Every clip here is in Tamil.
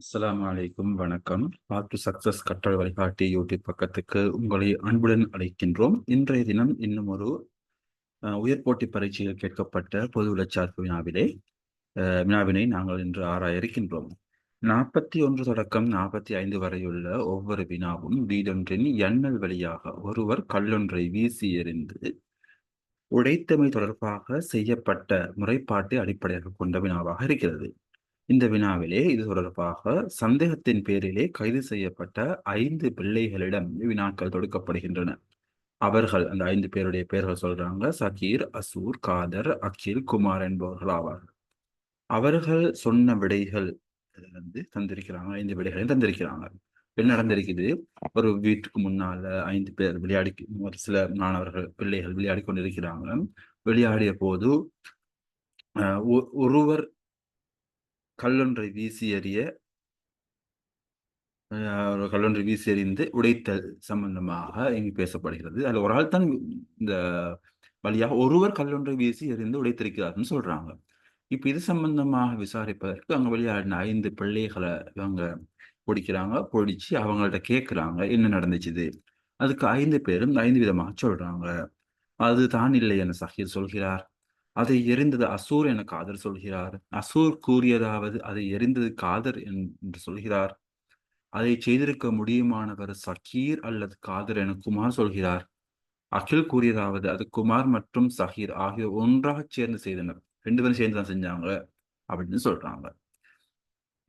அஸ்லாம் வலைக்கும் வணக்கம். பாத் டு சக்சஸ் கற்றல் வழிகாட்டி யூடியூப் பக்கத்துக்கு உங்களை அன்புடன் அழைக்கின்றோம். இன்றைய தினம் இன்னும் ஒரு உயர் போட்டி பரீட்சையில் கேட்கப்பட்ட பொது விளச்சார்பு வினாவிலே வினாவினை நாங்கள் இன்று ஆராய இருக்கின்றோம் நாற்பத்தி ஒன்று தொடக்கம் நாற்பத்தி ஐந்து வரையுள்ள ஒவ்வொரு வினாவும் வீடொன்றின் எண்ணல் வழியாக ஒருவர் கல்லொன்றை வீசி எறிந்து உடைத்தமை தொடர்பாக செய்யப்பட்ட முறைப்பாட்டை அடிப்படையாக கொண்ட வினாவாக இருக்கிறது. இந்த வினாவிலே இது தொடர்பாக சந்தேகத்தின் பேரிலே கைது செய்யப்பட்ட ஐந்து பிள்ளைகளிடம் வினாக்கள் தொடுக்கப்படுகின்றன. அவர்கள் அந்த ஐந்து பேருடைய பெயர்கள் சொல்றாங்க சகீர் அசூர் காதர் அகில் குமார் என்பவர்கள் ஆவார்கள் அவர்கள் சொன்ன விடைகள் வந்து தந்திருக்கிறாங்க ஐந்து விடைகளையும் தந்திருக்கிறாங்க. என்ன நடந்திருக்குது? ஒரு வீட்டுக்கு முன்னால ஐந்து பேர் விளையாடி ஒரு சில மாணவர்கள் பிள்ளைகள் விளையாடி கொண்டிருக்கிறாங்க. விளையாடிய போது ஒ- ஒருவர் கல்லொன்றை வீசி எறிய அஹ், கல்லொன்றை வீசி எறிந்து உடைத்தல் சம்பந்தமாக இங்கு பேசப்படுகிறது. அதுல ஒரு ஆள் தான் இந்த வழியாக ஒருவர் கல்லொன்றை வீசி எறிந்து உடைத்திருக்கிறார்னு சொல்றாங்க. இப்ப இது சம்பந்தமாக விசாரிப்பதற்கு அங்க விளையாடின ஐந்து பிள்ளைகளை இவங்க பிடிக்கிறாங்க பிடிச்சி அவங்கள்ட்ட கேட்குறாங்க என்ன நடந்துச்சுது? அதுக்கு ஐந்து பேரும் ஐந்து விதமாக சொல்றாங்க. அது தான் இல்லை என சஹீர் சொல்கிறார். அதை எரிந்தது அசூர் என காதர் சொல்கிறார். அசூர் கூறியதாவது அதை எரிந்தது காதர் என்று சொல்கிறார். அதை செய்திருக்க முடியுமானவர் சக்கீர் அல்லது காதர் என குமார் சொல்கிறார். அகில் கூறியதாவது அது குமார் மற்றும் சஹீர் ஆகியோர் ஒன்றாக சேர்ந்து செய்தனர். ரெண்டு பேரும் சேர்ந்து தான் செஞ்சாங்க அப்படின்னு சொல்றாங்க.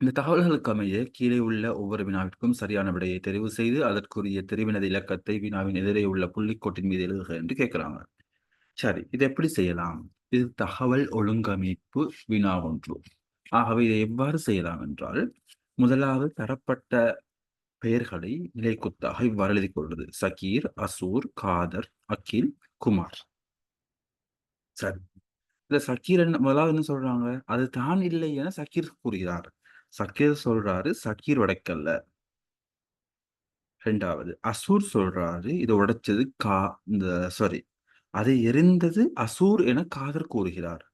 இந்த தகவல்களுக்கு அமைய கீழே உள்ள ஒவ்வொரு வினாவிற்கும் சரியான விடையை தெரிவு செய்து அதற்குரிய தெரிவினது இலக்கத்தை வினாவின் எதிரே உள்ள புள்ளிக்கோட்டின் மீது எழுதுக என்று கேட்கிறாங்க சரி இது எப்படி செய்யலாம்? இது தகவல் ஒழுங்கமைப்பு வினா ஒன்று. ஆகவே இதை எவ்வாறு செய்யலாம் என்றால் முதலாவது தரப்பட்ட பெயர்களை நிலைக்குத்தாக இவ்வாறு எழுதி கொள்வது. சகீர் அசூர் காதர் அகில் குமார். சரி. இந்த சக்கீர் என்ன முதலாவது என்ன சொல்றாங்க? அது தான் இல்லை என சக்கீர் கூறுகிறார். சக்கீர் சொல்றாரு சக்கீர் உடைக்கல்ல ரெண்டாவது அசூர் சொல்றாரு இதை உடைச்சது கா இந்த சாரி அதை எரிந்தது அசூர் என காதர் கூறுகிறார்.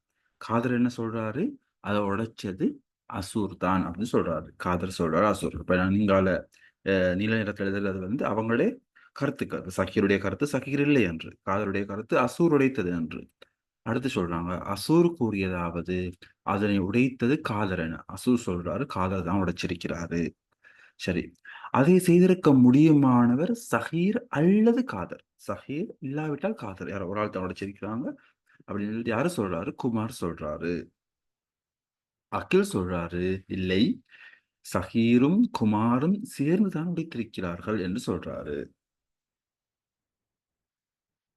காதர் என்ன சொல்றாரு? அதை உடைச்சது அசூர் தான் அப்படின்னு சொல்றாரு. காதர் சொல்றாரு அசூர். இப்ப நான் நீங்கால நீல நிறத்தில் எழுதுறது வந்து அவங்களே கருத்துக்கள். சகீருடைய கருத்து சகீர் இல்லை என்று காதருடைய கருத்து அசூர் உடைத்தது என்று. அடுத்து சொல்றாங்க அசூர் கூறியதாவது அதனை உடைத்தது காதர் என. அசூர் சொல்றாரு காதர் தான் உடைச்சிருக்கிறாரு. சரி. அதை செய்திருக்க முடியுமானவர் சஹீர் அல்லது காதர்? சஹீர் இல்லாவிட்டால் காதர் யாரோ ஒரு ஆள் தன்னோட உடைச்சிருக்கிறாங்க அப்படின்னு யாரு சொல்றாரு? குமார் சொல்றாரு. அகில் சொல்றாரு இல்லை. சஹீரும் குமாரும் சேர்ந்து தான் உடைத்திருக்கிறார்கள் என்று சொல்றாரு.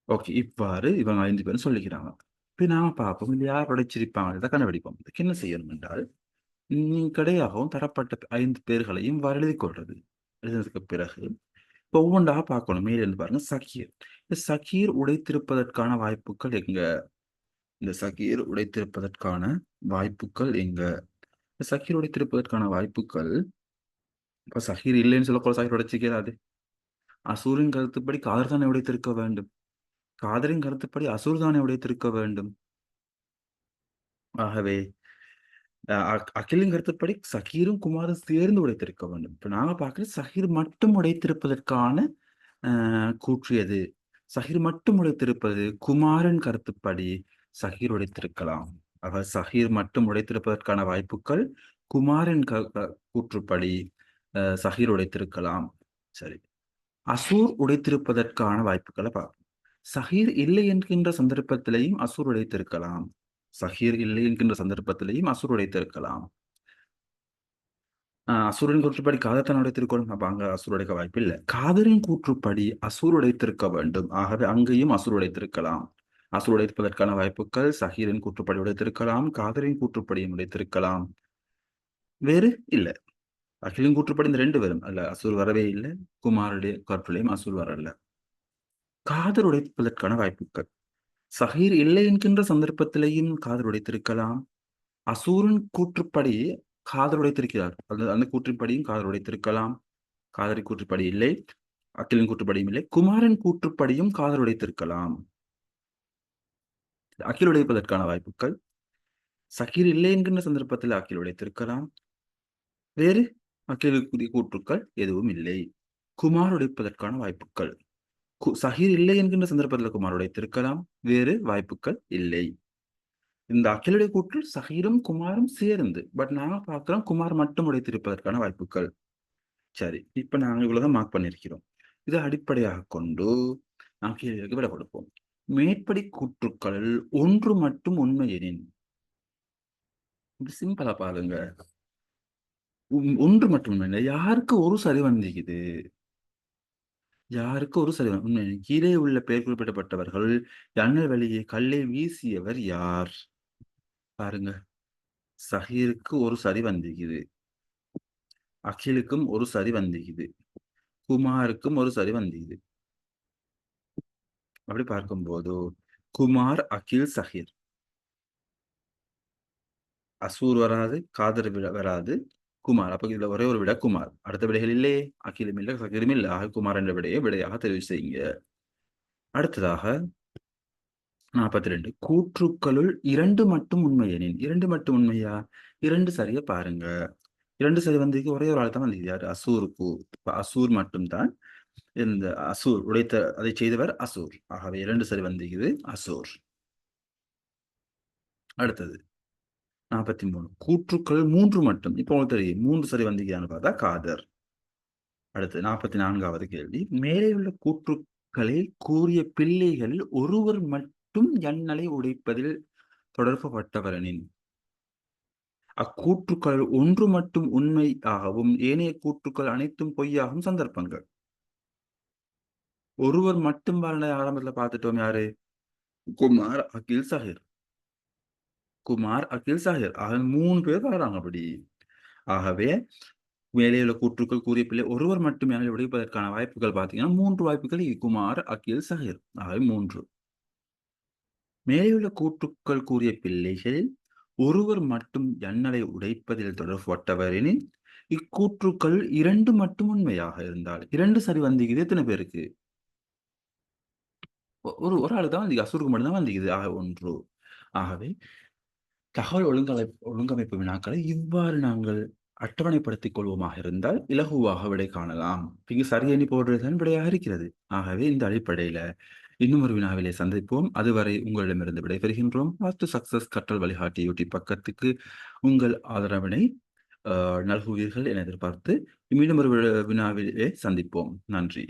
ஓகே இவ்வாறு இவங்க ஐந்து பேரும் சொல்லிக்கிறாங்க. இப்போ நாம பார்ப்போம். இல்லை யார் உடைச்சிருப்பாங்க இதை கண்டுபிடிப்போம். இதுக்கு என்ன செய்யணும் என்றால் நீ கிடையாகவும் தரப்பட்ட ஐந்து பேர்களையும் இவ்வாறு எழுதிக் கொள்றது எழுதினதுக்கு பிறகு இப்போ ஒவ்வொன்றாக பார்க்கணும் மேலேருந்து பாருங்க சகீர். இந்த சகீர் உடைத்திருப்பதற்கான வாய்ப்புகள் எங்க? இந்த சகீர் உடைத்திருப்பதற்கான வாய்ப்புகள் எங்க? இந்த சகீர் உடைத்திருப்பதற்கான வாய்ப்புகள் இப்போ சகீர் இல்லைன்னு சொல்லக்கூட சகீர் உடைச்சிக்கிறாது. அசூரின் கருத்துப்படி காதர் தானே உடைத்திருக்க வேண்டும். காதரின் கருத்துப்படி அசூர் தானே உடைத்திருக்க வேண்டும். ஆகவே அஹ் அகிலின் கருத்துப்படி சஹீரும் குமாரும் சேர்ந்து உடைத்திருக்க வேண்டும். இப்ப நாங்க பார்க்கிறது சஹீர் மட்டும் உடைத்திருப்பதற்கான அஹ், சஹீர் மட்டும் உடைத்திருப்பது குமாரின் கருத்துப்படி சஹீர் உடைத்திருக்கலாம். அவர் சஹீர் மட்டும் உடைத்திருப்பதற்கான வாய்ப்புகள் குமாரின் க கூற்றுப்படி சஹீர் உடைத்திருக்கலாம். சரி. அசூர் உடைத்திருப்பதற்கான வாய்ப்புகளை பார்ப்போம். சஹீர் இல்லை என்கின்ற சந்தர்ப்பத்திலையும் அசூர் உடைத்திருக்கலாம். சஹீர் இல்லை என்கின்ற சந்தர்ப்பத்திலேயும் அசுர் உடைத்திருக்கலாம் ஆஹ் கூற்றுப்படி காதத்தன் உடைத்திருக்கணும் அப்ப அங்க அசுர் உடைக்க வாய்ப்பு இல்லை. காதரின் கூற்றுப்படி அசுர் உடைத்திருக்க வேண்டும். ஆகவே அங்கேயும் அசுர் உடைத்திருக்கலாம் அசுர் உடைப்பதற்கான வாய்ப்புகள் சஹீரின் கூற்றுப்படி உடைத்திருக்கலாம் காதரின் கூற்றுப்படியும் உடைத்திருக்கலாம் வேறு இல்லை. அகிலின் கூற்றுப்படி இந்த ரெண்டு வரும். அல்ல அசுர் வரவே இல்லை. குமாருடைய கற்பலையும் அசுர் வரல. காதர் உடைப்பதற்கான வாய்ப்புகள். சஹீர் இல்லை என்கின்ற சந்தர்ப்பத்திலேயும் காதல் உடைத்திருக்கலாம். அசூரின் கூற்றுப்படி காதல் உடைத்திருக்கிறார். அந்த அந்த கூற்றுப்படியும் காதல் உடைத்திருக்கலாம். காதலி கூற்றுப்படி இல்லை. அகிலின் கூற்றுப்படியும் இல்லை. குமாரின் கூற்றுப்படியும் காதல் உடைத்திருக்கலாம். அகில் உடைப்பதற்கான வாய்ப்புகள். சஹீர் இல்லை என்கின்ற சந்தர்ப்பத்தில் அகில் உடைத்திருக்கலாம். வேறு அகிலுக்குரிய கூற்றுக்கள் எதுவும் இல்லை. குமார் உடைப்பதற்கான வாய்ப்புகள். சஹீர் இல்லை என்கின்ற சந்தர்ப்பத்தில் குமாரோட திருக்கலாம் வேறு வாய்ப்புகள் இல்லை. இந்த அகிலுடைய கூற்றில் சஹீரும் குமாரும் சேர்ந்து பட் நாங்க பாக்குறோம் குமார் மட்டும் உடைத்திருப்பதற்கான வாய்ப்புகள். சரி இப்ப நாங்க இவ்வளவுதான் மார்க் பண்ணியிருக்கிறோம். இதை அடிப்படையாக கொண்டு நாம் கேள்விக்கு விட கொடுப்போம். மேற்படி கூற்றுக்களில் ஒன்று மட்டும் உண்மை எனின். சிம்பிளா பாருங்க ஒன்று மட்டும் உண்மை யாருக்கு ஒரு சரி வந்திக்குது யாருக்கு ஒரு சரி உண்மை. கீழே உள்ள பெயர் குறிப்பிடப்பட்டவர்கள் ஜன்னல் வழியே கல்லை வீசியவர் யார்? பாருங்க. சஹீருக்கு ஒரு சரி வந்திக்குது. அகிலுக்கும் ஒரு சரி வந்திக்குது. குமாருக்கும் ஒரு சரி வந்திக்குது. அப்படி பார்க்கும்போது குமார் அகில் சஹீர் அசூர் வராது காதர் வராது. குமார். அப்ப இதுல ஒரே ஒரு விட குமார். அடுத்த விடைகள் இல்லையே அகிலும் இல்லை சகிரும் இல்லை ஆக குமார் என்ற விடையை விடையாக தெரிவு செய்யுங்க. அடுத்ததாக நாற்பத்தி ரெண்டு கூற்றுக்களுள் இரண்டு மட்டும் உண்மையெனின் இரண்டு மட்டும் உண்மையா? இரண்டு சரியா பாருங்க. இரண்டு சரி வந்ததுக்கு ஒரே ஒரு ஆள் தான் வந்தது. யாரு? அசூருக்கு. அசூர் மட்டும்தான் இந்த அசூர் உடைத்த அதை செய்தவர் அசூர். ஆகவே இரண்டு சரி வந்திருக்குது அசூர். அடுத்தது. நாற்பத்தி மூணு. கூற்றுக்கள் மூன்று மட்டும். இப்போ உங்களுக்கு தெரியும். மூன்று சரி வந்திருக்கிறான்னு பார்த்தா காதர். அடுத்து நாற்பத்தி நான்காவது கேள்வி. மேலே உள்ள கூற்றுக்களில் கூறிய பிள்ளைகளில் ஒருவர் மட்டும் எண்ணலை உடைப்பதில் தொடர்புபட்டவரனின். அக்கூற்றுக்கள் ஒன்று மட்டும் உண்மையாகவும் ஏனைய கூற்றுக்கள் அனைத்தும் பொய்யாகவும் சந்தர்ப்பங்கள். ஒருவர் மட்டும் வாழ்ந்த ஆரம்பத்துல பார்த்துட்டோம் யாரு? குமார் அகில் சஹிர். குமார் அகில் சாஹிர் ஆக மூணு பேர் வராங்க அப்படி. ஆகவே மேலே உள்ள கூற்றுக்கள் கூறிய பிள்ளை ஒருவர் மட்டுமே மேலே வாய்ப்புகள் பார்த்தீங்கன்னா மூன்று வாய்ப்புகள் குமார் அகில் சஹிர் ஆகவே மூன்று. மேலே உள்ள கூற்றுக்கள் கூறிய பிள்ளைகளில் ஒருவர் மட்டும் எண்ணலை உடைப்பதில் தொடர்பட்டவரெனின் இக்கூற்றுக்கள் இரண்டு மட்டும் உண்மையாக இருந்தால் இரண்டு சரி வந்திக்குது எத்தனை பேருக்கு? ஒரு ஒரு ஆளு தான் வந்து அசுருக்கு மட்டும்தான் வந்திக்குது. ஆக ஒன்று. ஆகவே தகவல் ஒழுங்கமை ஒழுங்கமைப்பு வினாக்களை இவ்வாறு நாங்கள் அட்டவணைப்படுத்திக் கொள்வோமாக இருந்தால் இலகுவாக விடை காணலாம். இங்கு சரியணி போடுறதுதான் விடையாக இருக்கிறது. ஆகவே இந்த அடிப்படையில இன்னும் ஒரு வினாவிலே சந்திப்போம். அதுவரை உங்களிடமிருந்து விடைபெறுகின்றோம். வாஸ்து சக்சஸ் கற்றல் வழிகாட்டி யூடியூப் பக்கத்துக்கு உங்கள் ஆதரவினை நல்குவீர்கள் என எதிர்பார்த்து மீண்டும் ஒரு வினாவிலே சந்திப்போம். நன்றி.